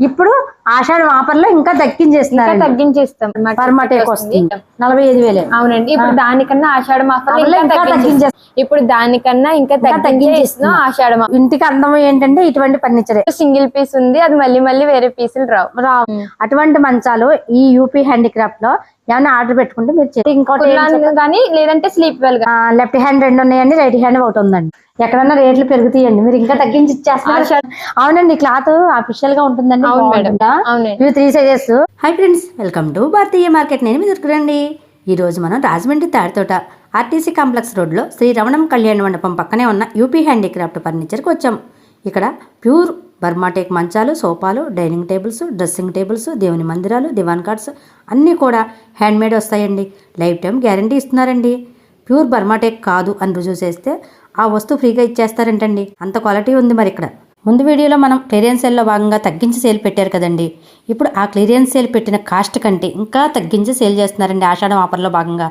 ఇప్పుడు ఆషాఢం ఆఫర్లో ఇంకా దక్కించేస్తున్నారు తగ్గించేస్తాం. పర్మటేక్ వస్తుంది. నలభై ఐదు వేలే. అవునండి. ఇప్పుడు దానికన్నా ఆషాఢం ఆఫర్ తగ్గించేస్తాం ఇప్పుడు దానికన్నా ఇంకా తగ్గించేస్తున్నాం. ఆషాఢం ఇంటికి అందం ఏంటంటే ఇటువంటి ఫర్నిచరే. సింగిల్ పీస్ ఉంది అది మళ్ళీ మళ్ళీ వేరే పీసులు రావు. రా అటువంటి మంచాలు ఈ యూపీ హ్యాండిక్రాఫ్ట్లో ఏమైనా ఆర్డర్ పెట్టుకుంటే మీరు. ఇంకోటి కానీ లేదంటే స్లీప్ వెల్ లెఫ్ట్ హ్యాండ్ రెండు ఉన్నాయండి రైట్ హ్యాండ్ ఒకటి ఉందండి. ఎక్కడన్నా రేట్లు పెరుగుతాయండి. మీరు ఇంకా తగ్గించి ఇచ్చేస్తున్నారు. అవునండి క్లాత్ అఫిషియల్గా ఉంటుందండి ఇవి three sizes hi friends welcome to Bharatiya market నేను మీ దొరకరండి ఈరోజు మనం రాజమండ్రి తాడితోట ఆర్టీసీ కాంప్లెక్స్ రోడ్లో శ్రీ రమణం కళ్యాణ మండపం పక్కనే ఉన్న యూపీ హ్యాండీక్రాఫ్ట్ ఫర్నిచర్కి వచ్చాం. ఇక్కడ ప్యూర్ బర్మాటేక్ మంచాలు సోఫాలు డైనింగ్ టేబుల్స్ డ్రెస్సింగ్ టేబుల్స్ దేవుని మందిరాలు దివాన్ కార్డ్స్ అన్నీ కూడా హ్యాండ్మేడ్ వస్తాయండి. లైఫ్ టైం గ్యారంటీ ఇస్తున్నారండి. ప్యూర్ బర్మాటేక్ కాదు అని రుజువు చేస్తే ఆ వస్తువు ఫ్రీగా ఇచ్చేస్తారంటండి. అంత క్వాలిటీ ఉంది మరి ఇక్కడ. ముందు వీడియోలో మనం క్లియరెన్స్ సేల్లో భాగంగా తగ్గించి సేల్ పెట్టారు కదండి. ఇప్పుడు ఆ క్లియరెన్స్ సేల్ పెట్టిన కాస్ట్ కంటే ఇంకా తగ్గించి సేల్ చేస్తున్నారండి ఆషాఢం ఆఫర్లో భాగంగా.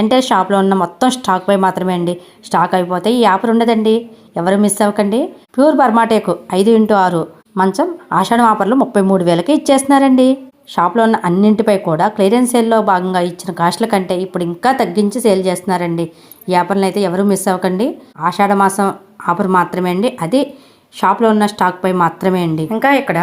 అంటే షాప్లో ఉన్న మొత్తం స్టాక్ పై మాత్రమే అండి. స్టాక్ అయిపోతే ఈ ఆఫర్ ఉండదండి. ఎవరు మిస్ అవ్వకండి. ప్యూర్ బర్మాటేకు ఐదు ఇంటూ ఆరు మంచం ఆషాఢం ఆఫర్లు ముప్పై మూడు వేలకి ఇచ్చేస్తున్నారండి. షాప్లో ఉన్న అన్నింటిపై కూడా క్లియరెన్స్ సేల్లో భాగంగా ఇచ్చిన కాస్ట్ల కంటే ఇప్పుడు ఇంకా తగ్గించి సేల్ చేస్తున్నారండి. ఈ ఆఫర్ని అయితే ఎవరు మిస్ అవ్వకండి. ఆషాఢ మాసం ఆఫర్ మాత్రమే అండి. అది షాప్లో ఉన్న స్టాక్ పై మాత్రమే అండి. ఇంకా ఇక్కడ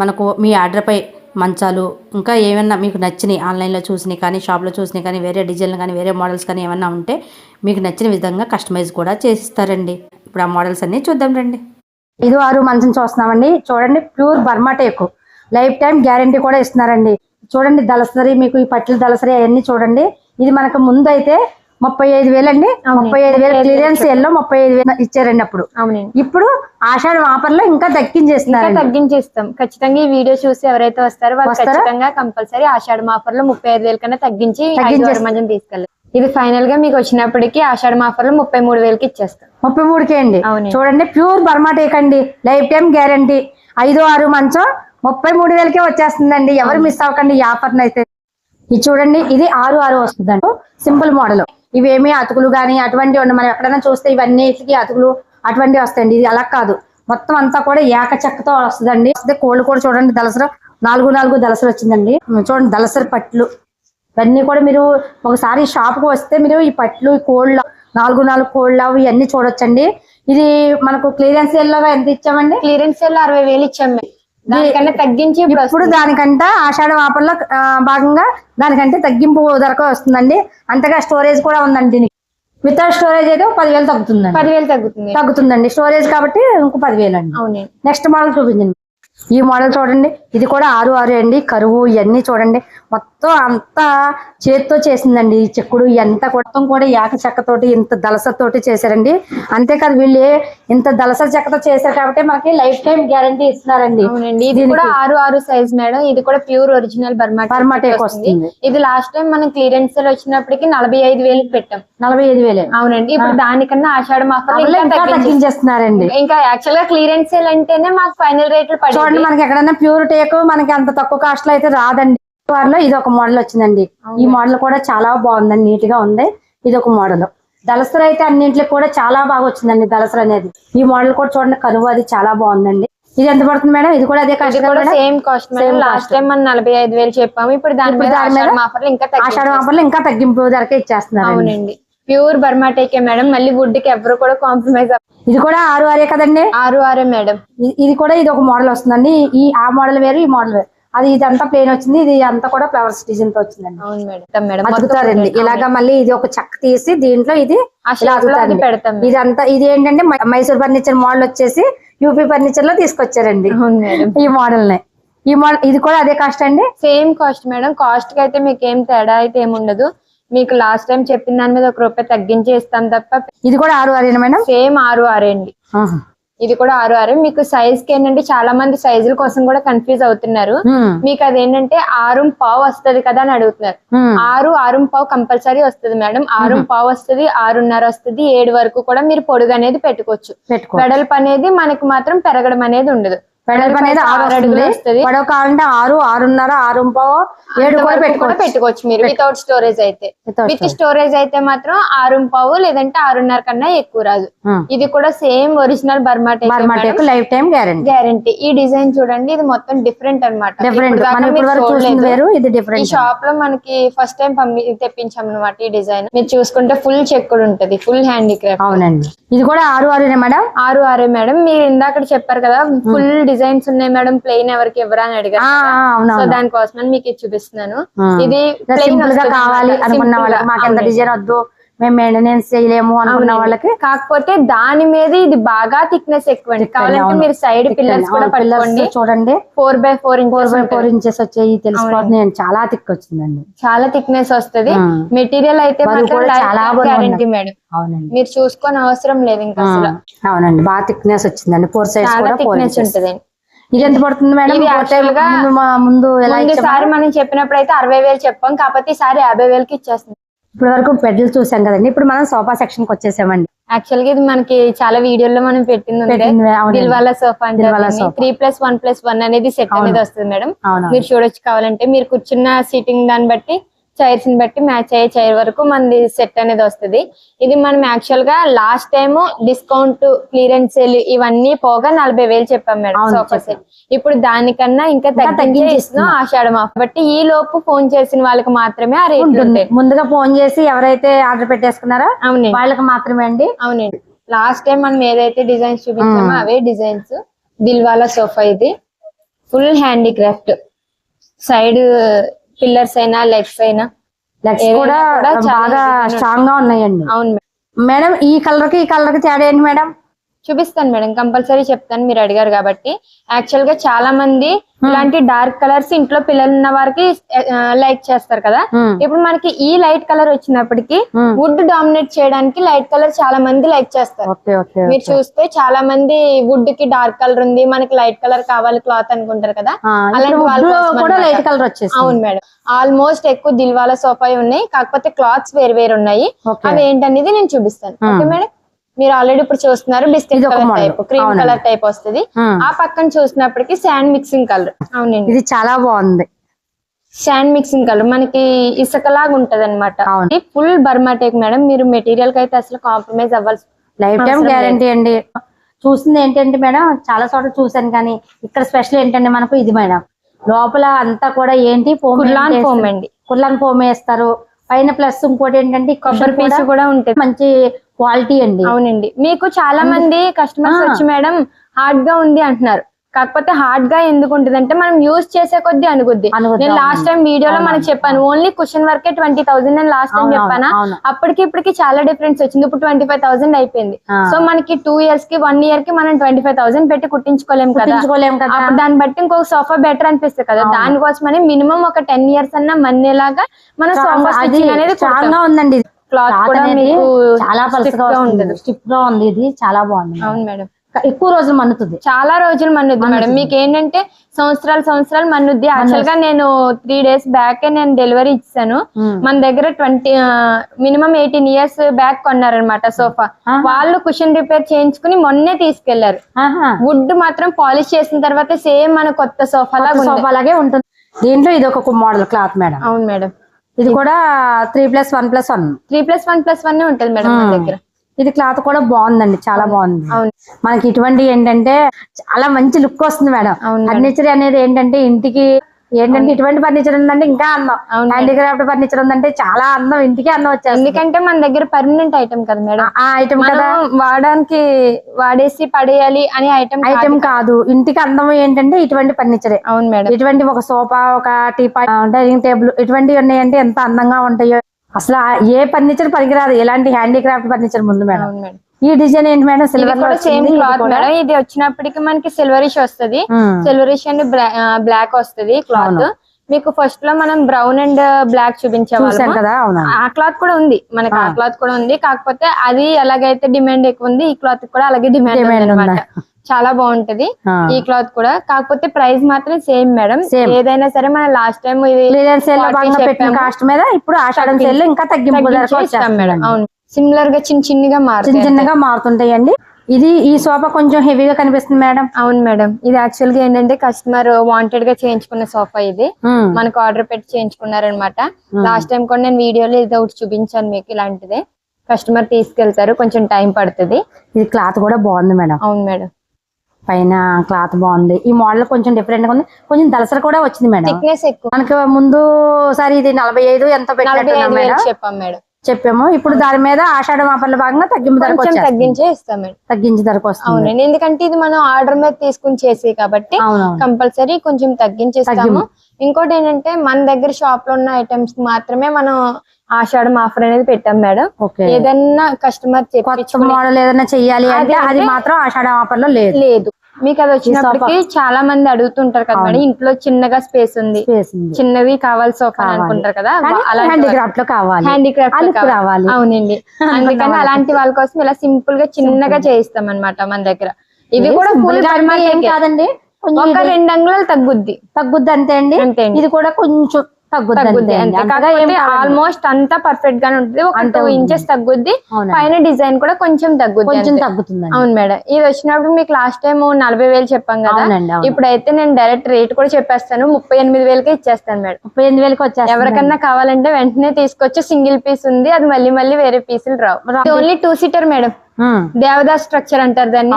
మనకు మీ ఆర్డర్పై మంచాలు ఇంకా ఏమైనా మీకు నచ్చినవి ఆన్లైన్లో చూసినవి కానీ షాప్లో చూసినవి కానీ వేరే డిజైన్లు కానీ వేరే మోడల్స్ కానీ ఏమైనా ఉంటే మీకు నచ్చిన విధంగా కస్టమైజ్ కూడా చేసిస్తారండి. ఇప్పుడు ఆ మోడల్స్ అన్నీ చూద్దాం రండి. ఐదు ఆరు మంచం చూస్తున్నామండి. చూడండి pure Burma teak. Life time guarantee కూడా ఇస్తున్నారండి. చూడండి దళసరి మీకు ఈ పట్టిల దళసరి అవన్నీ చూడండి. ఇది మనకు ముందు అయితే ముప్పై ఐదు వేలండి ముప్పై ఐదు వేలు క్లియరెన్స్లో ముప్పై ఐదు వేలు ఇచ్చారండి అప్పుడు. అవునండి. ఇప్పుడు ఆషాఢ ఆఫర్లో ఇంకా దక్కించేస్తున్నారు తగ్గించేస్తాం. ఖచ్చితంగా ఈ వీడియో చూసి ఎవరైతే వస్తారో వాళ్ళు? ఖచ్చితంగా కంపల్సరీ ఆషాఢం ఆఫర్లో ముప్పై ఐదు వేల కన్నా తగ్గించి ఐదు తగ్గించేస్తాం. ఆరు మందిని తీసుకెళ్ళాలి ఇది ఫైనల్గా మీకు వచ్చినప్పటికి ఆషాఢం ఆఫర్లో ముప్పై మూడు వేలకి ఇచ్చేస్తాం. ముప్పై మూడుకే అండి. చూడండి ప్యూర్ బర్మా టేక్ అండి. Life time guarantee. ఐదు ఆరు మంచం ముప్పై మూడు వేలకే వచ్చేస్తుందండి. ఎవరు మిస్ అవ్వకండి ఈ ఆఫర్ అయితే. ఇది చూడండి ఇది ఆరు ఆరు వస్తుందండి. Simple model. ఇవేమీ అతుకులు కానీ అటువంటివి ఉండవు. మనం ఎక్కడైనా చూస్తే ఇవన్నిటికి అతుకులు అటువంటివి వస్తాయండి. ఇది అలా కాదు. మొత్తం అంతా కూడా ఏక చెక్కతో వస్తుందండి. వస్తే కోళ్ళు కూడా చూడండి దలసర నాలుగు నాలుగు దలసర వచ్చిందండి. చూడండి దలసర పట్లు. ఇవన్నీ కూడా మీరు ఒకసారి షాప్కి వస్తే మీరు ఈ పట్లు ఈ కోళ్ళ నాలుగు నాలుగు కోళ్ళ ఇవన్నీ చూడొచ్చండి. ఇది మనకు క్లియరెన్స్లో ఎంత ఇచ్చామండి? క్లియరెన్స్లో అరవై వేలు ఇచ్చాము మేము. దానికన్నా తగ్గించి ఇప్పుడు దానికంటే ఆషాఢ ఆ, భాగంగా దానికంటే తగ్గింపు ధరకు వస్తుందండి. అంతగా స్టోరేజ్ కూడా ఉందండి దీనికి. వితౌట్ స్టోరేజ్ అయితే పదివేలు తగ్గుతుందండి. పదివేలు తగ్గుతుంది. తగ్గుతుందండి. స్టోరేజ్ కాబట్టి ఇంకో పదివేలు అండి నెక్స్ట్ మోడల్ చూపించండి. ఈ మోడల్ చూడండి. ఇది కూడా ఆరు ఆరు అండి. కరువు ఇవన్నీ చూడండి. మొత్తం అంతా చేతితో చేసిందండి ఈ చెక్కుడు. కూడా మొత్తం కూడా యాక చెక్కతోటి ఇంత దలసతోటి చేశారండి. అంతేకాదు వీళ్ళు ఇంత దలస చెక్కతో చేశారు కాబట్టి మనకి లైఫ్ టైం గ్యారంటీ ఇస్తున్నారండి. అవునండి. ఇది కూడా ఆరు ఆరు సైజ్ మేడం. ఇది కూడా pure original Burma Burma teak వస్తుంది. ఇది లాస్ట్ టైం మనం క్లియరెన్స్ వచ్చినప్పటికి నలభై ఐదు వేలకు పెట్టాం. నలభై ఐదు వేలే. అవునండి. ఇప్పుడు దానికన్నా ఆషాఢం తగ్గించేస్తున్నారండి. ఇంకా యాక్చువల్గా క్లియరెన్స్ అంటేనే మాకు ఫైనల్ రేట్లు పడి చూడండి మనకి ఎక్కడైనా ప్యూర్ టేక్ మనకి అంత తక్కువ కాస్ట్లో అయితే రాదండి. వారిలో ఇది ఒక మోడల్ వచ్చిందండి. ఈ మోడల్ కూడా చాలా బాగుందండి నీట్గా ఉంది. ఇది ఒక మోడల్ దళసర అయితే అన్నింటిలో కూడా చాలా బాగా వచ్చిందండి దళసర అనేది. ఈ మోడల్ కూడా చూడండి కరువు అది చాలా బాగుందండి. ఇది ఎంత పడుతుంది మేడం? ఇది కూడా అదే కాస్ట్ కూడా same cost madam. Last time మనం నలభై ఐదు వేలు చెప్పాము. ఇప్పుడు దాని మీద. ఆషాఢ ఆఫర్లో ఇంకా తగ్గింపు ధరకే ఇచ్చేస్తున్నారు అవునండి. ప్యూర్ బర్మా టేకే మేడం. మళ్ళీ వుడ్కి ఎవరు కూడా కాంప్రమైజ్ ఇది కూడా ఆరు ఆరే కదండి? ఆరు ఆరే మేడం. ఇది కూడా ఇది ఒక మోడల్ వస్తుందండి. ఈ ఆ మోడల్ వేరు ఈ మోడల్ వేరు. అది ఇదంతా ప్లేన్ వచ్చింది. ఇది అంతా కూడా ఫ్లవర్స్ డిజైన్తో వచ్చిందండి. అవును మేడం. అతుకుతారండి ఇలాగా మళ్ళీ ఇది ఒక చెక్క తీసి దీంట్లో ఇది. పెడతాం. ఇదంతా ఇది ఏంటంటే మైసూర్ ఫర్నిచర్ మోడల్ వచ్చేసి యూపీ ఫర్నిచర్లో తీసుకొచ్చారండి. అవును మేడం. ఈ మోడల్ని ఈ మోడల్ ఇది కూడా అదే కాస్ట్ అండి? Same cost madam. కాస్ట్కి అయితే మీకు ఏం తేడా అయితే ఏమి ఉండదు. మీకు లాస్ట్ టైం చెప్పిన దాని మీద ఒక రూపాయి తగ్గించి ఇస్తాం తప్ప ఇది కూడా ఆరు ఆరేనా మేడం? సేమ్ ఆరు ఆరే అండి. ఇది కూడా ఆరు ఆరే. మీకు సైజ్కి ఏంటంటే చాలా మంది సైజుల కోసం కూడా కన్ఫ్యూజ్ అవుతున్నారు. మీకు అదేంటంటే ఆరు పావు వస్తది కదా అని అడుగుతున్నారు. ఆరు ఆరు పావు కంపల్సరీ వస్తుంది మేడం. ఆరు పావు వస్తుంది ఆరున్నర వస్తుంది ఏడు వరకు కూడా మీరు పొడుగు అనేది పెట్టుకోవచ్చు. పెట్టుకో వెడల్పు అనేది మనకి మాత్రం పెరగడం అనేది ఉండదు. వెడల్పు అనేది ఆరు ఆరు అడుగులు వస్తుంది. వస్తది. పొడవు కావాలంటే ఆరు ఆరున్నర ఆరు పావు ఏడు కూడా పెట్టుకోవచ్చు. పెట్టుకోవచ్చు మీరు. వితౌట్ స్టోరేజ్ అయితే. విత్ స్టోరేజ్ అయితే మాత్రం ఆరు పావు లేదంటే ఆరున్నర కన్నా ఎక్కువ రాదు. ఇది కూడా same original Burma Burma teak life time guarantee. Guarantee ఈ డిజైన్ చూడండి ఇది మొత్తం డిఫరెంట్ అనమాట డిఫరెంట్ ఈ షాప్లో మనకి ఫస్ట్ టైం పంపి తెప్పించాం అనమాట ఈ డిజైన్. మీరు చూసుకుంటే ఫుల్ చెక్కుడు ఉంటది. ఫుల్ హ్యాండీక్రాఫ్ట్ అవునండి. ఇది కూడా ఆరు ఆరునే మేడం? ఆరు ఆరు మేడం. మీరు ఇందాక చెప్పారు కదా ఫుల్ డిజైన్స్ ఉన్నాయి మేడం ప్లెయిన్ ఎవరికి ఎవరా అని అడిగారు సో. దానికోసం మీకు ఇది చూపిస్తున్నాను. ఇది సింపుల్గా కావాలి. అనుకున్న వాళ్ళకి. మాకు ఎంత. డిజైన్ వద్దు మేము మెయింటెనెన్స్ చేయలేము అనుకున్న. వాళ్ళకి కాకపోతే దాని మీద ఇది బాగా థిక్నెస్ ఎక్కువ అండి. కావాలంటే. మీరు సైడ్ పిల్లర్స్ కూడా పట్టుకోండి. చూడండి. Four by four four by four inches వచ్చాయి. తెలిసిపోతుంది చాలా థిక్ వచ్చిందండి. చాలా థిక్నెస్ వస్తది. మెటీరియల్ అయితే చాలా గ్యారంటీ మేడం. అవునండి. మీరు చూసుకొని అవసరం లేదు ఇంకా అవునండి. బాగా థిక్నెస్ వచ్చిందండి. ఫోర్ కూడా ఫోర్ థిక్నెస్ ఉంటదండి. ఇది ఎంత పడుతుంది మేడం? ముందు సారి మనం చెప్పినప్పుడు అయితే అరవై వేలు చెప్పాం కాకపోతే ఈసారి యాభై వేలకి ఇచ్చేస్తుంది ఇప్పటి వరకు బెడ్లు చూసాం కదండి. ఇప్పుడు మనం సోఫా సెక్షన్కి వచ్చేసామండి. యాక్చువల్గా ఇది మనకి చాలా వీడియోల్లో మనం పెట్టింది. దిల్వాలా సోఫా అంటే. Three plus one plus one అనేది సెట్ అనేది వస్తుంది మేడం. మీరు చూడొచ్చు కావాలంటే. మీరు కూర్చున్న సీటింగ్ దాన్ని బట్టి చైర్స్ని బట్టి మ్యాచ్ అయ్యే చైర్ వరకు మనది సెట్ అనేది వస్తుంది. ఇది మనం యాక్చువల్గా last time discount clearance sale ఇవన్నీ పోగా నలభై వేలు చెప్పాం మేడం సోఫా సెట్ ఇప్పుడు దానికన్నా ఇంకా తగ్గించి తగ్గించి ఇస్తున్నాం ఆషాఢం ఆఫ్ బట్టి ఈ లోపు ఫోన్ చేసిన వాళ్ళకి మాత్రమే ఆ రేట్లు ఉంటుంది. ఉంటాయి. ముందుగా ఫోన్ చేసి ఎవరైతే ఆర్డర్ పెట్టేసుకున్నారో అవునండి. వాళ్ళకి మాత్రమే అండి. అవునండి. లాస్ట్ టైం మనం ఏదైతే డిజైన్స్ చూపించామో అవే డిజైన్స్ దిల్వాలా సోఫా ఇది. ఫుల్ హ్యాండీక్రాఫ్ట్ సైడ్ పిల్లర్స్ అయినా లెగ్స్ అయినా. లెగ్స్ కూడా చాలా బాగా స్ట్రాంగ్గా ఉన్నాయండి అవును మేడం. మేడం ఈ కలర్కి ఈ కలర్కి తేడా ఏంటి మేడం? చూపిస్తాను మేడం కంపల్సరీ చెప్తాను మీరు అడిగారు కాబట్టి. యాక్చువల్గా చాలా మంది ఇలాంటి డార్క్ కలర్స్ ఇంట్లో పిల్లలు ఉన్న వారికి లైక్ చేస్తారు కదా. Hmm. ఇప్పుడు మనకి ఈ లైట్ కలర్ వచ్చినప్పటికీ Hmm. వుడ్ డామినేట్ చేయడానికి లైట్ కలర్ చాలా మంది లైక్ చేస్తారు. మీరు చూస్తే చాలా మంది వుడ్కి డార్క్ కలర్ ఉంది మనకి లైట్ కలర్ కావాలి క్లాత్ అనుకుంటారు కదా. అలాంటి వాళ్ళ కూడా. లైట్ కలర్ వచ్చేసి అవును మేడం. ఆల్మోస్ట్ ఎక్కువ దిల్వాలా సోఫా ఉన్నాయి కాకపోతే క్లాత్స్ వేరు వేరు ఉన్నాయి. అవి ఏంటనేది నేను చూపిస్తాను. Okay madam? మీరు ఆల్రెడీ ఇప్పుడు చూస్తున్నారు biscuit colour. Type cream. Colour type వస్తుంది. ఆ. పక్కన చూసినప్పటికి శాండ్ మిక్సింగ్ కలర్ అవునండి. ఇది చాలా బాగుంది. శాండ్ మిక్సింగ్ కలర్ మనకి ఇసుకలాగా ఉంటది అనమాట. ఫుల్ బర్మాటేక్ మేడం మీరు మెటీరియల్కి అయితే అసలు కాంప్రమైజ్ అవ్వాల్సి లైఫ్ టైం గ్యారంటీ అండి. చూసింది ఏంటంటే మేడం చాలా చోట్ల చూసాను కానీ ఇక్కడ స్పెషల్ ఏంటంటే మనకు ఇది మేడం. లోపల అంతా కూడా ఏంటి? ఫోమ్ ఫోమ్ అండి. కుర్లాన్ ఫోమ్ వేస్తారు. పైన ప్లస్ ఇంకోటి ఏంటంటే కొబ్బరి పీస్ కూడా ఉంటుంది మంచి క్వాలిటీ అండి. అవునండి. మీకు చాలా మంది కస్టమర్స్. వచ్చి మేడం హార్డ్గా ఉంది అంటున్నారు. కాకపోతే హార్డ్గా ఎందుకు ఉంటుంది అంటే మనం యూజ్ చేసే కొద్దీ అనుకుద్ది అనుకుద్ది, నేను లాస్ట్. టైం వీడియోలో మనకు చెప్పాను ఓన్లీ క్వశ్చన్ వర్కే ట్వంటీ థౌసండ్ నేను లాస్ట్ టైం చెప్పానా. అప్పటికి ఇప్పటికి చాలా డిఫరెన్స్ వచ్చింది. ఇప్పుడు ట్వంటీ ఫైవ్ థౌసండ్ అయిపోయింది. సో మనకి టూ ఇయర్స్కి వన్ ఇయర్కి మనం ట్వంటీ ఫైవ్ థౌసండ్ పెట్టి కుట్టించుకోలేం కదా? అప్పుడు దాన్ని బట్టి ఇంకొక సోఫా బెటర్ అనిపిస్తుంది కదా? దానికోసమని మినిమం ఒక టెన్ ఇయర్స్ అన్నా మన్నేలాగా మన సోఫా స్టిచ్చింగ్ అనేది గా ఉందండి. క్లాత్ కూడా మీకు చాలా పలుసగా ఉంటుంది. స్టిఫ్గా ఉంది. ఇది చాలా బాగుంది. అవును మేడం. ఎక్కువ రోజులు మన్నుతుంది. చాలా రోజులు మన్నుద్ది మేడం. మీకు ఏంటంటే సంవత్సరాలు సంవత్సరాలు మన్నుద్ది. యాక్చువల్గా నేను త్రీ డేస్ బ్యాక్ నేను డెలివరీ ఇచ్చాను. మన దగ్గర twenty minimum eighteen years back కొన్నారనమాట sofa. వాళ్ళు కుషన్ రిపేర్ చేయించుకుని మొన్నే తీసుకెళ్ళారు. వుడ్ మాత్రం పాలిష్ చేసిన తర్వాత సేమ్ మన కొత్త సోఫా సోఫా లాగే ఉంటుంది. దీంట్లో ఇది ఒక మోడల్ క్లాత్ మేడం. అవును మేడం. ఇది కూడా three plus one plus one three plus one plus one ఉంటుంది మేడం మన దగ్గర. ఇది క్లాత్ కూడా బాగుందండి చాలా బాగుంది. అవును. మనకి ఇటువంటి ఏంటంటే చాలా మంచి లుక్ వస్తుంది మేడం. ఫర్నిచర్ అనేది ఏంటంటే ఇంటికి ఏంటంటే ఇటువంటి ఫర్నిచర్ ఉందంటే ఇంకా అందం. హ్యాండీక్రాఫ్ట్ ఫర్నిచర్ ఉందంటే చాలా అందం ఇంటికి అందం వచ్చేస్తుంది. ఎందుకంటే మన దగ్గర పర్మనెంట్ ఐటమ్ కదా మేడం. ఆ ఐటమ్ కదా. వాడడానికి వాడేసి పడేయాలి అనే ఐటమ్ ఐటమ్ కాదు. ఇంటికి అందం ఏంటంటే ఇటువంటి ఫర్నిచరే అవును మేడం. ఇటువంటి ఒక సోఫా ఒక టీపాయ్ డైనింగ్ టేబుల్ ఇటువంటివి ఉన్నాయంటే ఎంత అందంగా ఉంటాయో అసలు ఏ ఫర్నిచర్ పనికిరాదు ఎలాంటి హ్యాండీక్రాఫ్ట్ ఫర్నిచర్ ముందు మేడం. ఈ డిజైన్ ఏంటి మేడం? సిల్వర్లో సేమ్ క్లాత్. మేడం. ఇది వచ్చినప్పటికి మనకి సిల్వరిష్ వస్తది. సిల్వరిష్ అండ్ బ్లాక్ వస్తది క్లాత్. మీకు ఫస్ట్లో మనం బ్రౌన్ అండ్ బ్లాక్ చూపించేవాళ్ళం కదా ఆ క్లాత్ కూడా ఉంది. మనకి ఆ క్లాత్ కూడా ఉంది. కాకపోతే అది ఎలాగైతే డిమాండ్ ఎక్కువ ఉంది ఈ క్లాత్ కూడా అలాగే డిమాండ్ అనమాట? చాలా బాగుంటది. ఈ క్లాత్ కూడా. కాకపోతే ప్రైస్ మాత్రం సేమ్ మేడం. ఏదైనా సరే మన లాస్ట్ టైం ఇది క్లియరెన్స్ సేల్లో 40 భాగంగా పెట్టిన చెప్పాము. కాస్ట్ మీద ఇప్పుడు ఆషాఢం సేల్లో ఇంకా తగ్గింపు మేడం. అవును. సిమిలర్గా చిన్న చిన్నగా చిన్న మారుతాయి చిన్నగా మారుతుంటాయండి. ఇది ఈ సోఫా కొంచెం హెవీగా కనిపిస్తుంది మేడం. అవును మేడం. ఇది యాక్చువల్గా ఏంటంటే కస్టమర్ వాంటెడ్గా చేయించుకున్న సోఫా ఇది. ఉమ్, మనకు ఆర్డర్ పెట్టి చేయించుకున్నారనమాట లాస్ట్ టైం కూడా నేను వీడియోలో ఇది ఒకటి చూపించాను మీకు ఇలాంటిదే. కస్టమర్ తీసుకెళ్తారు. కొంచెం టైం పడుతుంది. ఇది క్లాత్ కూడా బాగుంది మేడం. అవును మేడం. పైన క్లాత్ బాగుంది. ఈ మోడల్ కొంచెం డిఫరెంట్గా ఉంది. కొంచెం దలసర కూడా వచ్చింది మేడం. థిక్నెస్ ఎక్కువ. మనకి ముందు సారి ఇది నలభై ఐదు ఎంతో చెప్పాం మేడం. చెప్పాము. ఇప్పుడు దాని మీద ఆషాఢ ఆఫర్ల భాగంగా తగ్గింపు ధరకు. తగ్గించే ఇస్తాం మేడం. తగ్గించి ధరకు వస్తుంది. ఎందుకంటే ఇది మనం ఆర్డర్ మీద తీసుకుని చేసి కాబట్టి కంపల్సరీ కొంచెం తగ్గించేస్తాము. ఇంకోటి ఏంటంటే మన దగ్గర షాప్లో ఉన్న ఐటమ్స్ మాత్రమే మనం ఆషాఢం ఆఫర్ అనేది పెట్టాం మేడం. ఏదన్నా కస్టమర్ కొత్త మోడల్ ఏదైనా చెయ్యాలి అంటే అది మాత్రం ఆషాఢ ఆఫర్లో లేదు. లేదు. మీకు అది వచ్చినప్పటికి చాలా మంది అడుగుతుంటారు కదా మేడం ఇంట్లో చిన్నగా స్పేస్ ఉంది. చిన్నది కావాలి సోఫా అని అనుకుంటారు కదా హ్యాండిక్రాఫ్ట్లో కావాలి. హ్యాండిక్రాఫ్ట్ రావాలి. అవునండి. అందుకని అలాంటి వాళ్ళ కోసం ఇలా సింపుల్గా చిన్నగా చేయిస్తాం అన్నమాట మన దగ్గర. ఇది కూడా ఫుల్ కాదండి. ఒక రెండు అంగుళాలు తగ్గుద్ది. తగ్గుద్ది అంతే అండి. ఇది కూడా కొంచెం తగ్గుద్ది కాకపోతే. ఆల్మోస్ట్ అంతా పర్ఫెక్ట్ గానే ఉంటుంది. ఒక టూ. ఇంచెస్ తగ్గుద్ది. పైన డిజైన్ కూడా కొంచెం తగ్గుద్ది కొంచెం అంతే. తగ్గుతుందండి. అవును మేడం. ఇది వచ్చినప్పుడు మీకు లాస్ట్ టైం నలభై వేలు చెప్పాం కదా. ఇప్పుడైతే నేను డైరెక్ట్ రేట్ కూడా చెప్పేస్తాను. ముప్పై ఎనిమిది వేలకే ఇచ్చేస్తాను మేడం. ముప్పై ఎనిమిది వేలకి వచ్చేస్తుంది ఎవరికన్నా కావాలంటే వెంటనే తీసుకొచ్చి సింగిల్ పీస్ ఉంది. అది మళ్ళీ మళ్ళీ వేరే పీసులు రావు. Only two seater madam. Devdas structure అంటారు దాన్ని.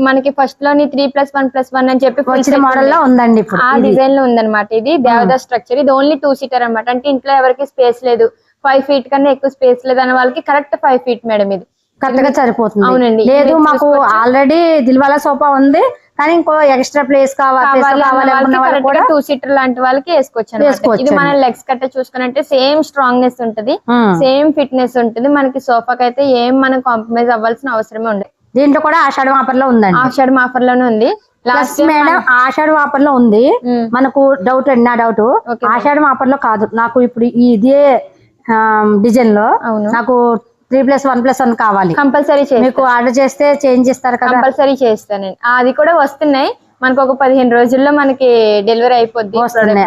మనకి ఫస్ట్లోని three plus one plus one అని చెప్పి మోడల్లో ఉంది. ఉందండి ఇప్పుడు ఆ. డిజైన్లో ఉందన్నమాట ఇది దేవదాస్ స్ట్రక్చర్. ఇది ఓన్లీ టూ సీటర్ అన్నమాట. అంటే ఇంట్లో ఎవరికి స్పేస్ లేదు. ఫైవ్ ఫీట్ కన్నా ఎక్కువ స్పేస్ లేదు అనే వాళ్ళకి కరెక్ట్ ఫైవ్ ఫీట్ మేడం ఇది. కరెక్ట్గా సరిపోతుంది. అవునండి. లేదు మాకు ఆల్రెడీ దిల్వాలా సోఫా ఉంది. కానీ ఇంకో ఎక్స్ట్రా ప్లేస్ కావాలి టూ సీటర్ లాంటి వాళ్ళకి వేసుకోవచ్చు ఇది మన లెగ్స్ కట్ట చూసుకున్నట్టే సేమ్ స్ట్రాంగ్నెస్ ఉంటది. సేమ్ ఫిట్నెస్ ఉంటుంది. మనకి సోఫాకి అయితే ఏం మనం కాంప్రమైజ్ అవ్వాల్సిన అవసరమే ఉండదు. దీంట్లో కూడా ఆషాఢం ఆఫర్లో ఉందండి. ఆఫ్ షాడ్ ఆఫర్లోనే ఉంది ప్లస్ లాస్ట్ మేడం ఆషాఢం ఆఫర్లో ఉంది. ఉమ్. మనకు డౌట్ అండి నా డౌట్ ఆషాఢం ఆఫర్లో కాదు. నాకు ఇప్పుడు ఇదే డిజైన్లో అవును. నాకు three plus one plus one కావాలి. కంపల్సరీ మీకు ఆర్డర్ చేస్తే చేంజ్ ఇస్తారు కదా. కంపల్సరీ చేస్తానండి అది కూడా వస్తున్నాయి. మనకు ఒక పదిహేను రోజుల్లో మనకి డెలివరీ అయిపోద్ది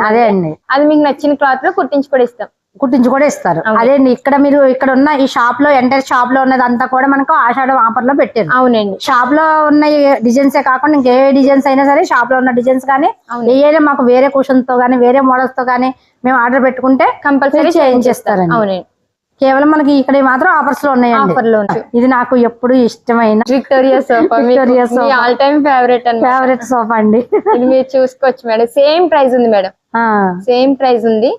అదే. అండి. అది మీకు నచ్చిన క్లాత్లో కుట్టించి కూడా ఇస్తాం. కుట్టించి కూడా ఇస్తారు. అదే అండి ఇక్కడ మీరు ఇక్కడ ఉన్న ఈ షాప్లో ఎంటైర్ షాప్లో ఉన్నది అంతా కూడా మనకు ఆషాఢం ఆఫర్లో పెట్టారు. అవునండి. షాప్లో ఉన్న డిజైన్స్ కాకుండా ఇంకే డిజైన్స్ అయినా సరే షాప్లో ఉన్న డిజైన్స్ కానీ. ఏదైనా మాకు వేరే కుషన్స్తో కానీ వేరే మోడల్స్తో కానీ మేము ఆర్డర్ పెట్టుకుంటే కంపల్సరీ మీరు చేంజ్ చేస్తారండి. అవునండి. కేవలం మనకి ఇక్కడ మాత్రం ఆఫర్స్లో ఉన్నాయండి. ఆఫర్లో ఉంది ఇది నాకు ఎప్పుడు ఇష్టమైన Victoria sofa. Victoria sofa. All time favourite అన్నమాట. ఫేవరెట్ సోఫా అండి. ఇది మీరు చూసుకోవచ్చు మేడం. సేమ్ ప్రైస్ ఉంది మేడం. సేమ్ ప్రైస్ ఉంది.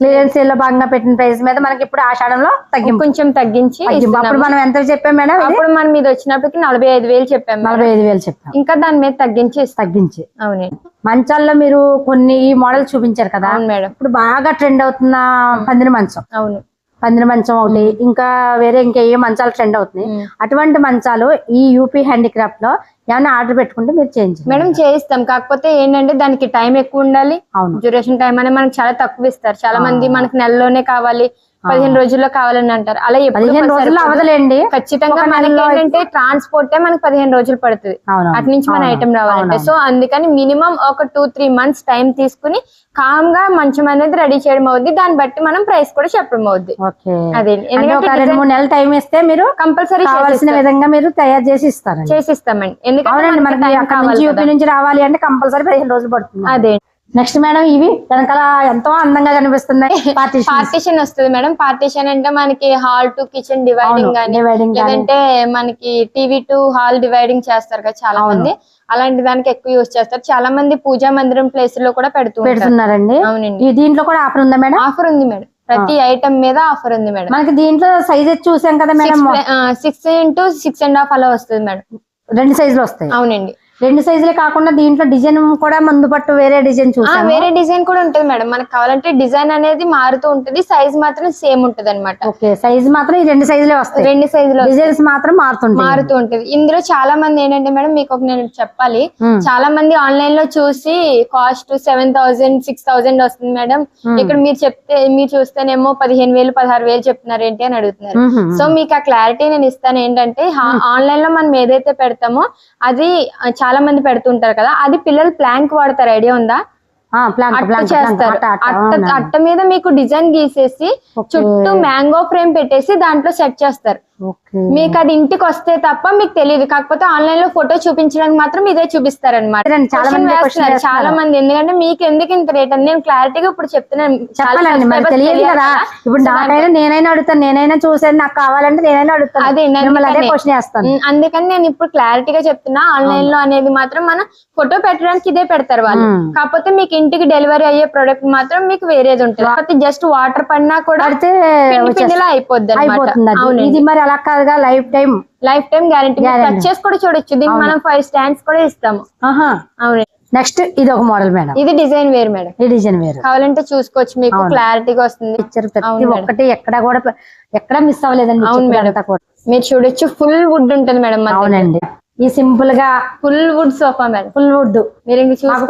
క్లియరెన్స్ సేల్లో భాగంగా పెట్టిన ప్రైస్ మీద మనకి ఇప్పుడు ఆషాఢంలో తగ్గింపు. కొంచెం తగ్గించి. అప్పుడు మనం ఎంత చెప్పాం మేడం అప్పుడు మనం ఇది వచ్చినప్పటికి నలభై ఐదు వేలు చెప్పాము మేడం. నలభై ఐదు వేలు చెప్పాం. ఇంకా దాని మీద తగ్గించి తగ్గించి. అవునండి. మంచాల్లో మీరు కొన్ని ఈ మోడల్ చూపించారు కదా? అవును మేడం. ఇప్పుడు బాగా ట్రెండ్ అవుతున్న పందిరి మంచం. అవును. పందిరి మంచం ఒకటి ఇంకా వేరే ఇంకా ఏ మంచాలు ట్రెండ్ అవుతున్నాయి. అటువంటి మంచాలు ఈ యూపీ హ్యాండిక్రాఫ్ట్లో ఏమైనా ఆర్డర్ పెట్టుకుంటే మీరు చేంజ్ మేడం చేయిస్తాం. కాకపోతే ఏంటంటే దానికి టైం ఎక్కువ ఉండాలి. అవును. డ్యూరేషన్ టైం అనేది మనకి చాలా తక్కువ ఇస్తారు. చాలా మంది మనకి నెలలోనే కావాలి. పదిహేను రోజుల్లో కావాలని అంటారు. అలా పదిహేను రోజుల్లో అవదలేండి ఖచ్చితంగా మనకి ఏంటంటే ట్రాన్స్పోర్టే మనకి పదిహేను రోజులు పడుతుంది. అటు నుంచి మన ఐటమ్ రావాలంటే. సో అందుకని మినిమం ఒక టూ త్రీ మంత్స్ టైం తీసుకుని కామ్గా మంచం అనేది రెడీ చేయడం అవుద్ది. దాన్ని బట్టి మనం ప్రైస్ కూడా చెప్పడం అవుద్ది. అదే. రెండు మూడు నెలలు టైం ఇస్తే మీరు కంపల్సరీ కావాల్సిన విధంగా మీరు తయారు చేసి ఎందుకంటే కావాలి యూపీ కదా. నుంచి రావాలి అంటే కంపల్సరీ పదిహేను రోజులు పడుతుంది. అదే. నెక్స్ట్ మేడం ఇవి వెనకాల ఎంతో అందంగా కనిపిస్తున్నాయి. పార్టీషన్ వస్తుంది మేడం పార్టీషన్ అంటే మనకి హాల్ టు కిచెన్ డివైడింగ్ కానీ లేదంటే మనకి టీవీ టు హాల్ డివైడింగ్ చేస్తారు కదా చాలా మంది అలాంటి దానికి ఎక్కువ యూజ్ చేస్తారు. చాలా మంది పూజా మందిరం ప్లేస్లో కూడా పెడుతూ పెడుతున్నారండి. అవునండి. దీంట్లో కూడా ఆఫర్ ఉందా మేడం ఆఫర్ ఉంది మేడం ప్రతి ఐటమ్ మీద ఆఫర్ ఉంది మేడం మనకి దీంట్లో సైజ్ చూసాం కదా madam six into six and half అలా వస్తుంది మేడం రెండు సైజులు వస్తాయి. అవునండి. రెండు సైజులే కాకుండా దీంట్లో డిజైన్ కూడా ముందు పట్టు వేరే డిజైన్ చూసాం వేరే డిజైన్ కూడా ఉంటుంది మేడం. మనకు కావాలంటే డిజైన్ అనేది మారుతూ ఉంటుంది సైజ్ మాత్రం సేమ్ ఉంటది అనమాట ఓకే సైజ్ మాత్రం ఈ రెండు సైజులే వస్తాయి. రెండు సైజులో డిజైన్స్ మాత్రం మారుతుంటాయి. మారుతూ ఉంటుంది. ఇందులో చాలా మంది ఏంటంటే మేడం మీకు ఒక నేను చెప్పాలి. చాలా మంది ఆన్లైన్లో చూసి cost seven thousand six thousand వస్తుంది మేడం. ఇక్కడ మీరు చెప్తే మీరు చూస్తేనేమో పదిహేను వేలు పదహారు వేలు చెప్తున్నారు ఏంటి అని అడుగుతున్నారు. సో మీకు ఆ క్లారిటీ నేను ఇస్తాను ఏంటంటే ఆన్లైన్లో మనం ఏదైతే పెడతామో అది ఆ, చాలా మంది పెడుతుంటారు కదా అది పిల్లలు ప్లాంక్ వాడతారు. ఐడియా ఉందా? చేస్తారు. అట్ట, మీద మీకు డిజైన్ గీసేసి. చుట్టూ మ్యాంగో ఫ్రేమ్ పెట్టేసి దాంట్లో సెట్ చేస్తారు. మీకు అది ఇంటికి వస్తే తప్ప మీకు తెలియదు. కాకపోతే ఆన్లైన్లో ఫోటో చూపించడానికి మాత్రం ఇదే చూపిస్తారనమాట అదేనండి, చాలా మంది ఎందుకంటే మీకు ఎందుకు ఇంత రేట్ అని నేను క్లారిటీగా ఇప్పుడు చెప్తున్నాను. నేనైనా అడుగుతాను. నేనైనా చూసాను నాకు కావాలంటే నేనైనా అడుగుతాను. అదే అందుకనే. క్వశ్చన్ నేను ఇప్పుడు క్లారిటీగా చెప్తున్నా. ఆన్లైన్లో అనేది మాత్రం మన ఫోటో పెట్టడానికి ఇదే పెడతారు వాళ్ళు. కాకపోతే మీకు ఇంటికి డెలివరీ అయ్యే ప్రొడక్ట్ మాత్రం మీకు వేరేది ఉంటుంది. కాకపోతే జస్ట్ వాటర్ పడినా కూడా అయిపోద్ది ఇది మరి అలా కాదుగా life time life time guarantee. Touch చేసి కూడా చూడొచ్చు. దీనికి మనం ఫైవ్ స్టాండ్స్ కూడా ఇస్తాము. ఆహా. అవునండి నెక్స్ట్ ఇది ఒక మోడల్ మేడం. ఇది డిజైన్ వేరు మేడం. ఈ డిజైన్ వేరు. కావాలంటే చూసుకోవచ్చు. మీకు క్లారిటీగా వస్తుంది. పిక్చర్ ప్రతి అవును మేడం. ఒక్కటి ఎక్కడ కూడా ఎక్కడ మిస్ అవ్వలేదండి అవును మేడం. మీరు చూడొచ్చు ఫుల్ వుడ్ ఉంటుంది మేడం అవునండి. ఈ సింపుల్గా full wood sofa madam. Full wood మీరు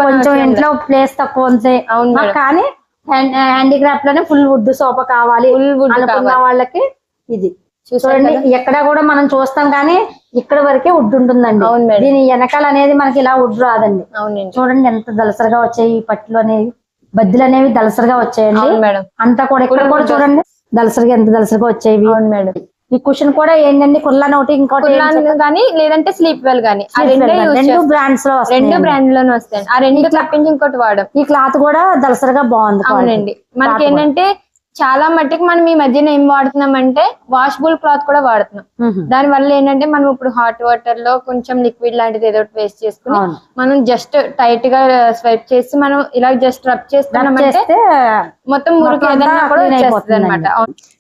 కొంచెం ఇంట్లో ప్లేస్ తక్కువ ఉంది అవును. కానీ హ్యాండీక్రాఫ్ట్లోనే ఫుల్ వుడ్ సోఫా కావాలి wood అనుకున్న వాళ్ళకి ఇది. చూడండి ఎక్కడ కూడా మనం చూస్తాం కానీ ఇక్కడ వరకే వుడ్ ఉంటుందండి. అవును మేడం. దీని వెనకాల అనేది మనకి ఇలా వుడ్ రాదండి. చూడండి ఎంత దలసరిగా వచ్చాయి ఈ పట్టులు అనేవి. బద్దలు అనేవి దలసరిగా వచ్చాయండి. అంతా కూడా ఇక్కడ కూడా చూడండి దలసరిగా ఎంత దలసరిగా వచ్చాయి అవును మేడం. ఈ కుషన్ కూడా ఏంటండి? కుల్లా ఒకటి ఇంకోటి గానీ లేదంటే స్లీప్ వెల్ గానీ. రెండే బ్రాండ్స్లో రెండు బ్రాండ్లోనే వస్తాయి ఆ రెండు తప్పించి ఇంకోటి వాడడం ఈ క్లాత్ కూడా దలసరిగా బాగుంది. అవునండి. మనకి ఏంటంటే చాలా మట్టికి మనం ఈ మధ్యన ఏం వాడుతున్నాం అంటే వాషబుల్ క్లాత్ కూడా వాడుతున్నాం. దాని వల్ల ఏంటంటే మనం ఇప్పుడు హాట్ వాటర్లో కొంచెం లిక్విడ్ లాంటిది ఏదో వేస్ట్ చేసుకుని. మనం జస్ట్ టైట్గా స్వైప్ చేసి మనం ఇలా జస్ట్ రబ్ చేస్తున్నామంటే చేస్తే మొత్తం మురికి ఏదైనా కూడా వచ్చేస్తుంది అనమాట.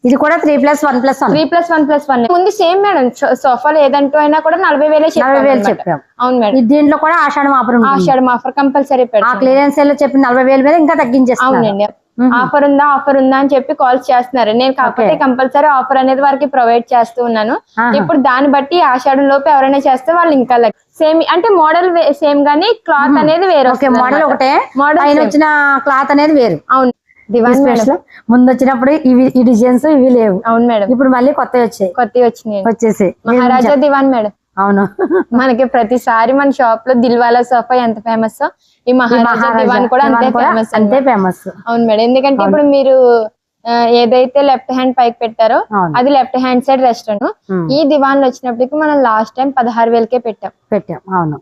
ఇది కూడా three plus one plus three plus one plus one ముందు సేమ్ మేడం సోఫాలు ఏదంటూ అయినా కూడా నలభై వేలే చెప్పాం అవును మేడం దీంట్లో కూడా Ashadam offer Ashadam offer compulsory పెడతాం. క్లియరెన్స్లో చెప్పిన నలభై వేల మీద ఇంకా తగ్గించేస్తున్నారు. అవునండి. ఆఫర్ ఉందా ఆఫర్ ఉందా అని చెప్పి కాల్స్ చేస్తున్నారు. నేను కాకపోతే కంపల్సరీ ఆఫర్ అనేది వారికి ప్రొవైడ్ చేస్తూ ఉన్నాను. ఇప్పుడు దాన్ని బట్టి ఆషాఢం లోపు ఎవరైనా చేస్తే వాళ్ళు ఇంకా సేమ్ అంటే మోడల్ సేమ్ గానీ క్లాత్ అనేది వేరే మోడల్ ఒకటే. మోడల్ వచ్చిన క్లాత్ అనేది వేరు. అవును. దివాన్ ముందు వచ్చినప్పుడు ఇవి ఈ డిజైన్స్ ఇవి లేవు. అవును మేడం. ఇప్పుడు మళ్ళీ కొత్తవి వచ్చాయి. కొత్తవి వచ్చినాయి. వచ్చేసి మహారాజా దివాన్ మేడం. అవును. మనకి ప్రతిసారి మన షాప్లో దిల్వాలా సోఫా ఎంత ఫేమస్ ఈ మహారాజా దివాన్ కూడా అంతే దివాన్ ఫేమస్ అంతే ఫేమస్ అవును మేడం. ఎందుకంటే ఇప్పుడు మీరు ఏదైతే లెఫ్ట్ హ్యాండ్ పైకి పెట్టారో. అది లెఫ్ట్ హ్యాండ్ సైడ్ రెస్టారెంట్. ఈ దివాన్లు వచ్చినప్పటికి మనం లాస్ట్ టైం పదహారు వేలకే పెట్టాం. పెట్టాం. అవును.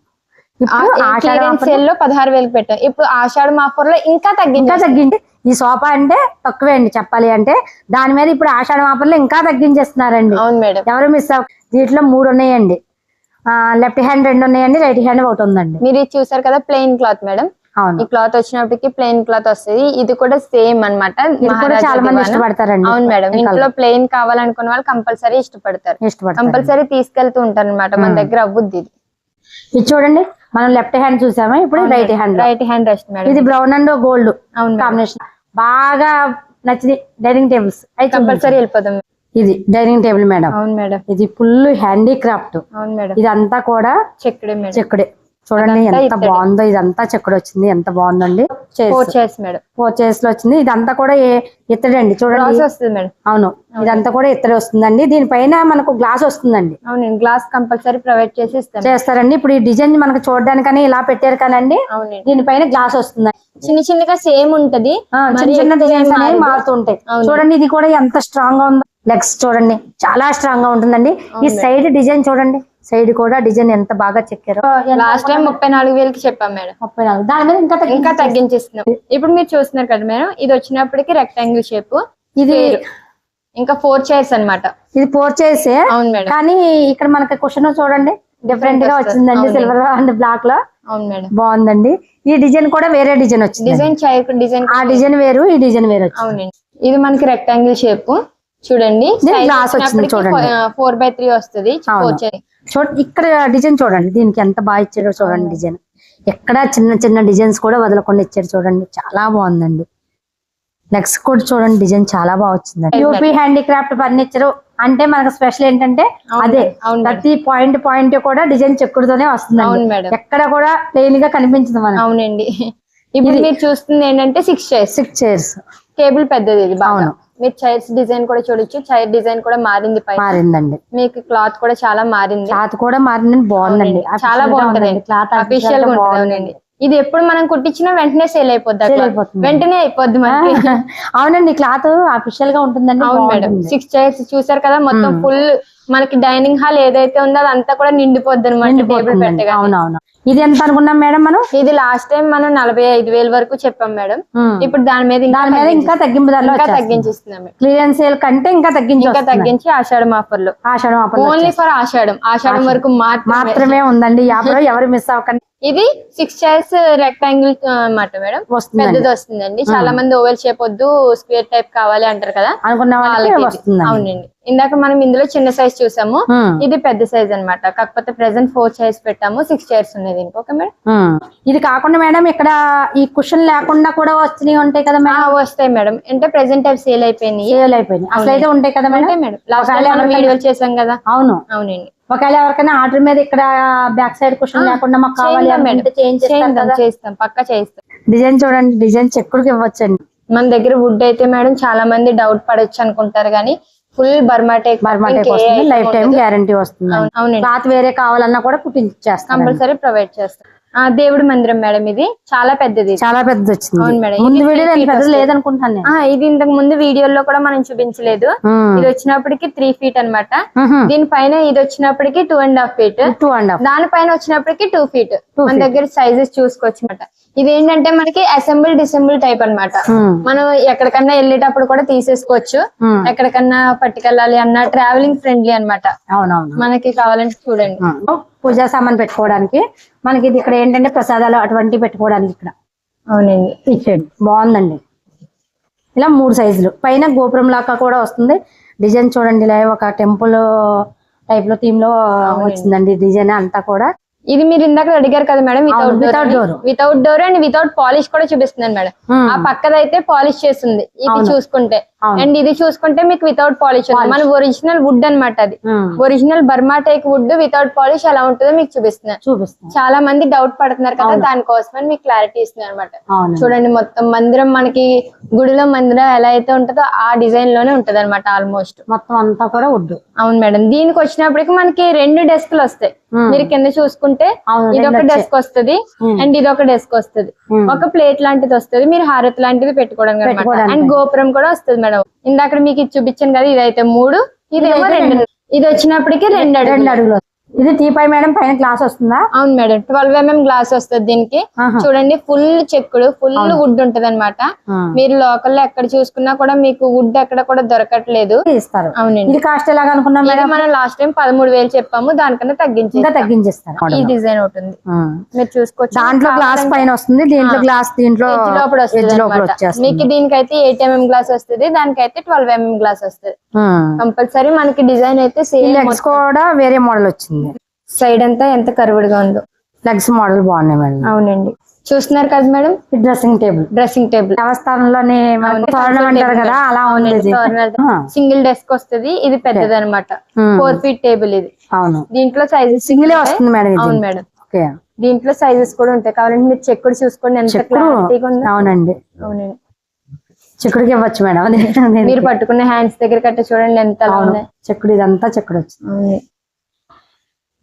క్లియరెన్స్ సేల్లో పదహారు వేలకు పెట్టాం. ఇప్పుడు ఆషాఢం ఆఫర్లో ఇంకా తగ్గింది. ఇంకా తగ్గించి ఈ సోఫా అంటే తక్కువే అండి చెప్పాలి అంటే. దాని మీద ఇప్పుడు ఆషాఢం ఆఫర్లో ఇంకా తగ్గించేస్తున్నారండి. అవును మేడం. ఎవరు మిస్ అవ్వ దీంట్లో మూడు ఉన్నాయండి. లెఫ్ట్ హ్యాండ్ రెండు ఉన్నాయండి రైట్ హ్యాండ్ ఒకటి ఉందండి. మీరు ఇది చూసారు కదా ప్లెయిన్ క్లాత్ మేడం? ఈ క్లాత్ వచ్చినప్పటికి ప్లెయిన్ క్లాత్ వస్తుంది. ఇది కూడా సేమ్ అన్నమాట. ఇది కూడా మహారాజా చాలా మంది. ఇష్టపడతారండి. అవును మేడం ఇంట్లో ప్లెయిన్ కావాలనుకున్న వాళ్ళు కంపల్సరీ ఇష్టపడతారు. కంపల్సరీ తీసుకెళ్తూ ఉంటారు అనమాట మన దగ్గర అవ్వుద్ది ఇది. ఇది చూడండి మనం లెఫ్ట్ హ్యాండ్ చూసామా? ఇప్పుడు right hand right hand rest madam. ఇది బ్రౌన్ అండ్ గోల్డ్. కాంబినేషన్ బాగా నచ్చింది డైనింగ్ టేబుల్స్ అయితే కంపల్సరీ వెళ్ళిపోతాం ఇది డైనింగ్ టేబుల్ మేడం. అవును మేడం. ఇది ఫుల్ హ్యాండీక్రాఫ్ట్. అవును మేడం. ఇదంతా కూడా చెక్కడే చెక్కడే. చూడండి ఎంత. బాగుందో ఇదంతా చెక్కడు వచ్చింది. ఎంత బాగుందండి. ఫోర్ చైర్స్లో వచ్చింది. ఇదంతా కూడా ఇత్తడండి. చూడండి. వస్తుంది అవును. ఇదంతా కూడా ఇత్తడి వస్తుందండి. దీనిపైన మనకు గ్లాస్ వస్తుందండి. అవునండి గ్లాస్ కంపల్సరీ ప్రొవైడ్ చేసి చేస్తారండి. ఇప్పుడు ఈ డిజైన్ మనకు చూడడానికని ఇలా పెట్టారు కానండి. దీనిపైన గ్లాస్ వస్తుందండి. చిన్న చిన్నగా సేమ్ ఉంటది. చిన్న చిన్న డిజైన్స్ అనేవి మారదు. మారుతూ ఉంటాయి. అవును. చూడండి ఇది కూడా ఎంత స్ట్రాంగ్గా ఉందో. లెగ్స్ చూడండి చాలా స్ట్రాంగ్గా ఉంటుందండి. ఈ సైడ్ డిజైన్ చూడండి. సైడ్ కూడా డిజైన్ ఎంత బాగా చెక్కారో లాస్ట్ టైం ముప్పై నాలుగు వేలకి చెప్పాం మేడం. ముప్పై నాలుగు. దాని మీద ఇంకా ఇంకా తగ్గించేస్తున్నాం. ఇప్పుడు మీరు చూస్తున్నారు కదా మేడం ఇది వచ్చినప్పటికి రెక్టాంగిల్ షేప్ ఇది ఇంకా ఫోర్ చైర్స్ అన్నమాట. ఇది పోర్ చేసే అవును మేడం. కానీ ఇక్కడ మనకి క్వశ్చన్ చూడండి డిఫరెంట్గా వచ్చిందండి. సిల్వర్ అండ్ బ్లాక్లో. అవును మేడం. బాగుందండి. ఈ డిజైన్ కూడా వేరే డిజైన్ వచ్చింది డిజైన్ చైర్ డిజైన్ ఆ డిజైన్ వేరు ఈ డిజైన్ వేరు వచ్చింది. అవునండి. ఇది మనకి రెక్టాంగిల్ షేప్ చూడండి. వచ్చింది చూడండి. ఫోర్ బై త్రీ వస్తుంది. అవును. ఫోర్ చైర్ చూడ ఇక్కడ డిజైన్ చూడండి. దీనికి ఎంత బాగా ఇచ్చారో చూడండి డిజైన్. ఎక్కడ చిన్న చిన్న డిజైన్స్ కూడా వదలకుండా ఇచ్చారు చూడండి. చాలా బాగుందండి. లెగ్స్ కూడా చూడండి డిజైన్ చాలా బాగా వచ్చిందండి. యూపీ హ్యాండీక్రాఫ్ట్ ఫర్నిచర్ అంటే మనకు స్పెషల్ ఏంటంటే అదే. ప్రతి పాయింట్ పాయింట్ కూడా డిజైన్ చెక్కుడుతోనే మేడం. ఎక్కడ కూడా ప్లెయిన్గా కనిపించదు మనకి. అవునండి. ఇప్పుడు మీరు చూస్తుంది ఏంటంటే six chairs six chairs table పెద్దది ఇది బాగా. మీరు చైర్స్ డిజైన్ కూడా చూడొచ్చు. చైర్ డిజైన్ కూడా మారింది మారిందండి. మీకు క్లాత్ కూడా చాలా మారింది. క్లాత్ కూడా మారిందండి బాగుందండి. చాలా బాగుంటది క్లాత్ అఫీషియల్గా ఉంటుంది. అవునండి. ఇది ఎప్పుడు మనం కుట్టించినా వెంటనే సేల్ అయిపోద్ది. వెంటనే అయిపోద్ది మనకి. అవునండి. క్లాత్ అఫీషియల్గా ఉంటుందండి. అవును మేడం. సిక్స్ చైర్స్ చూసారు కదా? మొత్తం ఫుల్ మనకి డైనింగ్ హాల్ ఏదైతే ఉందో అదంతా కూడా నిండిపోద్ది అనమాట టేబుల్. పెట్టగా అవునవును. ఇది ఎంత అనుకున్నాం మేడం మనం? ఇది లాస్ట్ టైం మనం నలభై ఐదు వేల వరకు చెప్పాం మేడం. ఇప్పుడు దాని మీద ఇంకా దాని మీద ఇంకా తగ్గింపు ధరలో తగ్గించిస్తున్నాం. క్లియరెన్స్ సేల్ కంటే ఇంకా తగ్గించి ఇంకా. తగ్గించి ఆషాఢం ఆఫర్లో Ashadam offer only for Ashadam. Ashadam వరకు మాత్రమే. ఉందండి. ఆఫర్ ఎవరు మిస్ అవ్వకండి. ఇది సిక్స్ చైర్స్ రెక్టాంగిల్ అన్నమాట మేడం. పెద్దది వస్తుందండి. చాలా మంది ఓవెల్ షేప్ వద్దు స్క్వేర్ టైప్ కావాలి అంటారు కదా. అనుకున్న వాళ్ళకి అవునండి. ఇందాక మనం ఇందులో చిన్న సైజ్ చూసాము. ఇది పెద్ద సైజ్ అన్నమాట. కాకపోతే ప్రెసెంట్ ఫోర్ చైర్స్ పెట్టాము సిక్స్ చైర్స్ ఉన్నాయి దీనికి. Okay madam. ఇది కాకుండా మేడం ఇక్కడ ఈ కుషన్ లేకుండా కూడా వచ్చినవి ఉంటాయి కదా మేడం? వస్తాయి మేడం. అంటే ప్రెసెంట్ అవి సేల్ అయిపోయినాయి. సేల్ అయిపోయినాయి. అసలు అయితే ఉంటాయి కదా మేడం? మేడం. లాస్ట్ వీడియోలు చేసాం కదా. అవును. అవునండి. ఒకవేళ ఎవరికైనా ఆర్డర్ మీద ఇక్కడ బ్యాక్ సైడ్ కుషన్ లేకుండా మాకు కావాలి చేస్తాం పక్కా చేస్తాం డిజైన్ చూడండి. డిజైన్ చెక్కుడికి ఇవ్వచ్చండి. మన దగ్గర వుడ్ అయితే మేడం చాలా మంది డౌట్ పడొచ్చు అనుకుంటారు కానీ full Burma teak Burma type వస్తుంది లైఫ్ టైం గ్యారంటీ వస్తుంది. క్లాత్ వేరే కావాలన్నా కూడా కుట్టించేస్తాం కంపల్సరీ ప్రొవైడ్ చేస్తాం. దేవుడి మందిరం మేడం ఇది. చాలా పెద్దది. చాలా పెద్దది వచ్చింది అవును మేడం. ముందు ఇది వీడియో పెద్దది ఇంతకు ముందు వీడియోలో కూడా మనం చూపించలేదు. ఇది వచ్చినప్పటికి త్రీ ఫీట్ అన్నమాట. దీనిపైన ఇది వచ్చినప్పటికి two and half feet two and half దానిపైన వచ్చినప్పటికి టూ ఫీట్ మన దగ్గర సైజెస్ చూసుకోవచ్చు అనమాట ఇది ఏంటంటే మనకి అసెంబుల్ డిసెంబుల్ టైప్ అన్నమాట. మనం ఎక్కడికన్నా వెళ్ళేటప్పుడు కూడా తీసేసుకోవచ్చు. ఎక్కడికన్నా పట్టుకెళ్ళాలి అన్న ట్రావెలింగ్ ఫ్రెండ్లీ అన్నమాట. అవునవును. మనకి కావాలంటే చూడండి. పూజా సామాన్ పెట్టుకోవడానికి. మనకి ఇది ఇక్కడ ఏంటంటే ప్రసాదాలు అటువంటివి పెట్టుకోవడానికి ఇక్కడ. అవునండి. ఇచ్చేయండి. బాగుందండి. ఇలా మూడు సైజులు. పైన గోపురం లాగా కూడా వస్తుంది. డిజైన్ చూడండి ఇలా ఒక టెంపుల్ టైప్లో థీమ్లో వచ్చిందండి డిజైన్ అంతా కూడా. ఇది మీరు ఇందాక అడిగారు కదా madam without door. Without door and without polish కూడా చూపిస్తున్నాను మేడం. ఆ పక్కదైతే పాలిష్ చేస్తుంది. ఇది చూసుకుంటే. అండ్ ఇది చూసుకుంటే మీకు వితౌట్ పాలిష్ మన ఒరిజినల్ వుడ్ అన్నమాట అది. Original Burma teak wood without polish ఎలా ఉంటుందో మీకు చూపిస్తున్నాను చూపిస్తాను చాలా మంది డౌట్ పడుతున్నారు కదా దానికోసమని మీకు క్లారిటీ ఇస్తున్నారు అనమాట చూడండి మొత్తం మందిరం మనకి గుడిలో మందిరం ఎలా అయితే ఉంటుందో ఆ డిజైన్లోనే ఉంటది అనమాట ఆల్మోస్ట్ మొత్తం అంతా కూడా వద్దు అవును మేడం. దీనికి వచ్చినప్పటికి మనకి రెండు డెస్క్లు వస్తాయి. మీరు కింద చూసుకుంటే ఇది ఒక డెస్క్ వస్తుంది. అండ్ ఇది ఒక డెస్క్ వస్తుంది. ఒక ప్లేట్ లాంటిది వస్తుంది. మీరు హారతి లాంటిది అనమాట పెట్టుకోవడానికి. అండ్ గోపురం కూడా వస్తుంది మేడం ఇందాక మీకు ఇది చూపించాను కదా ఇదైతే మూడు ఇదేమో రెండు. ఇది వచ్చినప్పటికి రెండు అడుగులు. ఇది టీపై మేడం పైన గ్లాస్ వస్తుందా? అవును మేడం. ట్వెల్వ్ ఎంఎం గ్లాస్ వస్తుంది దీనికి. చూడండి ఫుల్ చెక్కుడు ఫుల్ వుడ్ ఉంటది అనమాట. మీరు లోకల్లో ఎక్కడ చూసుకున్నా కూడా మీకు వుడ్ ఎక్కడ కూడా దొరకట్లేదు. ఇస్తారు. అవునండి. ఇది కాస్ట్ ఎలాగ అనుకున్నాం మేడం? మనం లాస్ట్ టైం పదమూడు వేలు చెప్పాము దానికన్నా తగ్గించి తగ్గించేస్తారు. ఈ డిజైన్ ఉంటుంది. మీరు చూసుకోవచ్చు. దాంట్లో గ్లాస్ పైన వస్తుంది దీంట్లో గ్లాస్ దీంట్లో మీకు దీనికైతే ఎయిట్ ఎంఎం గ్లాస్ వస్తుంది దానికైతే ట్వెల్వ్ ఎంఎం గ్లాస్ వస్తుంది. కంపల్సరీ మనకి డిజైన్ అయితే సేమ్ లెగ్స్ కూడా వేరే మోడల్ వచ్చింది. సైడ్ అంతా ఎంత కర్వ్డ్గా ఉందో. లెగ్స్ మోడల్ బాగున్నాయి మేడం. అవునండి. చూస్తున్నారు కదా madam? Dressing table. Dressing table. దేవస్థానంలోనే అంటారు కదా అలా సింగిల్ డెస్క్ వస్తుంది ఇది పెద్దది అనమాట. ఫోర్ ఫీట్ టేబుల్ ఇది. అవును. దీంట్లో సైజెస్ సింగిలే వస్తుంది మేడం అవును మేడం. దీంట్లో సైజెస్ కూడా ఉంటాయి. కావాలంటే మీరు చెక్కుడు చూసుకోండి ఎంత క్లారిటీగా ఉందో. అవునండి. అవునండి. చెక్కుడికి ఇవ్వచ్చు మేడం. అది మీరు పట్టుకున్న హ్యాండ్స్ దగ్గర కట్ట చూడండి ఎంత చెక్కుడు ఇదంతా చెక్కుడు వచ్చింది.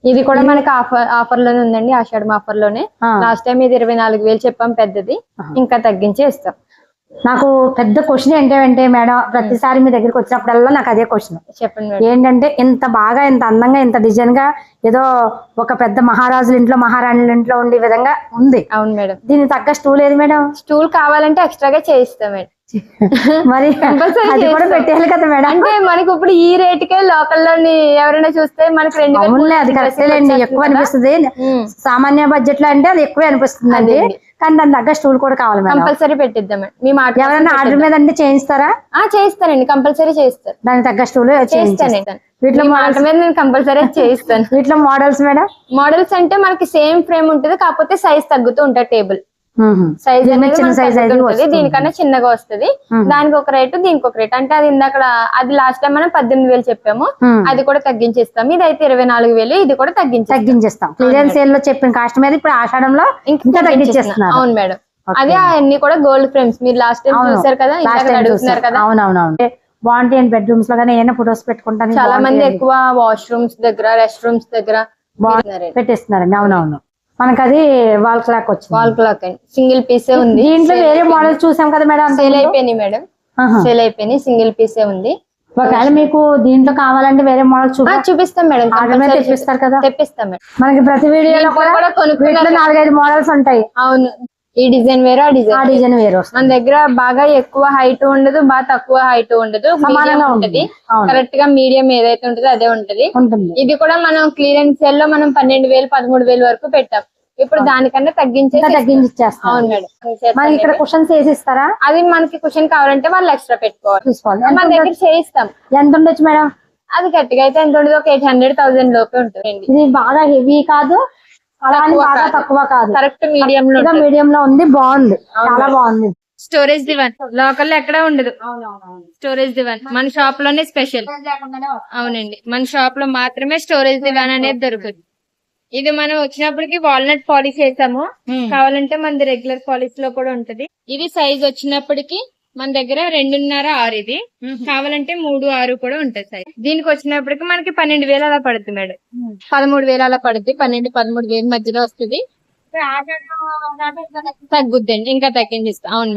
ఇది కూడా మనకి ఆఫర్ ఆఫర్లోనే ఉందండి ఆషాఢం ఆఫర్లోనే. లాస్ట్ టైం ఇది ఇరవై నాలుగు వేలు చెప్పాం పెద్దది. ఇంకా తగ్గించి ఇస్తాం. నాకు పెద్ద క్వశ్చన్ ఏంటంటే మేడం ప్రతిసారి మీ దగ్గరికి వచ్చినప్పుడల్లా నాకు అదే క్వశ్చన్ చెప్పండి మేడం. ఏంటంటే ఇంత బాగా ఇంత అందంగా ఇంత డిజైన్గా ఏదో ఒక పెద్ద మహారాజుల ఇంట్లో మహారాణుల ఇంట్లో ఉండే విధంగా ఉంది. అవును మేడం. దీనికి తగ్గ స్టూల్ ఏది మేడం? స్టూల్ కావాలంటే ఎక్స్ట్రాగా చేయిస్తాం మేడం. మరి అది కూడా. పెట్టేయాలి కదా మేడం. అంటే మనకి ఇప్పుడు ఈ రేటుకే లోకల్లోని ఎవరైనా చూస్తే మనకి రెండు వేలు అది వచ్చేస్తుంది ఎక్కువ. అనిపిస్తుంది. సామాన్య బడ్జెట్లో అంటే అది ఎక్కువ అనిపిస్తుంది అండి. కానీ దాని తగ్గ స్టూల్ కూడా కావాలి కంపల్సరీ పెట్టిద్దాం మీ మాట ఎవరైనా ఆర్డర్ మీద అంటే చేయిస్తారా? ఆ, చేయిస్తానండి కంపల్సరీ చేయిస్తాను దానికి తగ్గ స్టూల్ చేస్తాను వీటిలో మీ మాట మీద నేను కంపల్సరీ చేయిస్తాను. వీటిలో మోడల్స్ మేడం? మోడల్స్ అంటే మనకి సేమ్ ఫ్రేమ్ ఉంటుంది కాకపోతే సైజ్ తగ్గుతూ ఉంటుంది టేబుల్. సైజ్ అనేది చిన్న. వస్తుంది. దీనికన్నా చిన్నగా వస్తుంది. దానికి ఒక రేటు దీనికి ఒక రేటు. అంటే అది ఇందాక అది లాస్ట్ టైం మనం పద్దెనిమిది వేలు చెప్పాము. అది కూడా తగ్గించేస్తాం ఇది అయితే ఇరవై నాలుగు వేలు ఇది కూడా తగ్గించేస్తాం. తగ్గించేస్తాం క్లియరెన్స్ సేల్లో చెప్పిన కాస్ట్ మీద ఇప్పుడు ఆషాఢంలో ఇంకా తగ్గించేస్తున్నారు. అవును మేడం. అదే అన్ని కూడా గోల్డ్ ఫ్రేమ్స్ మీరు లాస్ట్ టైం చూసారు కదా అడుగుతున్నారు కదా. అవునవునవును. బాగుంటాయి అండి బెడ్రూమ్స్లో కానీ ఏమైనా ఫొటోస్ పెట్టుకుంటాను చాలా మంది ఎక్కువ వాష్రూమ్స్ దగ్గర రెస్ట్ రూమ్స్ దగ్గర పెట్టేస్తున్నారండి. అవునవును. మనకు అది వాల్ క్లాక్ వచ్చింది. వాల్ క్లాక్ అండి. సింగిల్ పీసే ఉంది. దీంట్లో వేరే మోడల్ చూసాం కదా మేడం సేల్ అయిపోయినాయి మేడం. సేల్ అయిపోయినాయి. సింగిల్ పీసే ఉంది. ఒకవేళ మీకు దీంట్లో కావాలంటే వేరే మోడల్ చూపిస్తాం మేడం. తెప్పిస్తారు కదా? తెప్పిస్తాం మేడం. మనకి ప్రతి వీడియోలో కూడా నాలుగైదు మోడల్స్ ఉంటాయి. అవును. ఈ డిజైన్ వేరు ఆ ఆ డిజైన్ డిజైన్ వేరు మన దగ్గర బాగా ఎక్కువ హైట్ ఉండదు బాగా తక్కువ హైట్ ఉండదు. సమానంగా ఉంటుంది. కరెక్ట్గా మీడియం ఏదైతే ఉంటుందో అదే ఉంటది. ఇది కూడా మనం క్లియరెన్స్ సేల్లో మనం పన్నెండు వేలు పదమూడు వేలు వరకు పెట్టాం. ఇప్పుడు దానికన్నా తగ్గించే ఇంకా తగ్గించి ఇచ్చేస్తాం అవును మేడం. మనకి ఇక్కడ కుషన్స్ వేసి ఇస్తారా? అది మనకి క్వశ్చన్ కావాలంటే వాళ్ళు ఎక్స్ట్రా పెట్టుకోవాలి. మన దగ్గర? చేయిస్తాం. ఎంత ఉండొచ్చు మేడం? అది గట్టిగా అయితే ఎంత ఉండదు. ఒక ఎయిట్ హండ్రెడ్ థౌసండ్ లోపే ఉంటుంది. ఇది బాగా హెవీ కాదు. అలా అని తక్కువ బాగా కాదు. తక్కువ కాదు. కరెక్ట్ మీడియం లో మీడియం లో ఉంది బాగుంది. చాలా బాగుంది. స్టోరేజ్ దివాన్ లోకల్లో ఎక్కడ ఉండదు. స్టోరేజ్ దివాన్ మన షాప్లోనే స్పెషల్ అవునండి. మన షాప్లో మాత్రమే స్టోరేజ్ దివాన్ అనేది దొరుకుతుంది. ఇది మనం వచ్చినప్పటికి వాల్నట్ పాలిష్ చేసాము. కావాలంటే మనది రెగ్యులర్ పాలిష్లో కూడా ఉంటది. ఇది సైజ్ వచ్చినప్పటికి మన దగ్గర రెండున్నర ఆరు ఇది. కావాలంటే మూడు ఆరు కూడా ఉంటుంది సైజ్ దీనికి వచ్చినప్పటికి మనకి పన్నెండు వేలు అలా పడుతుంది మేడం. పదమూడు వేలు అలా పడుతుంది పన్నెండు పదమూడు వేలు మధ్యలో వస్తుంది. తగ్గుద్దండి. ఇంకా తగ్గించిస్తాం. అవును మేడం.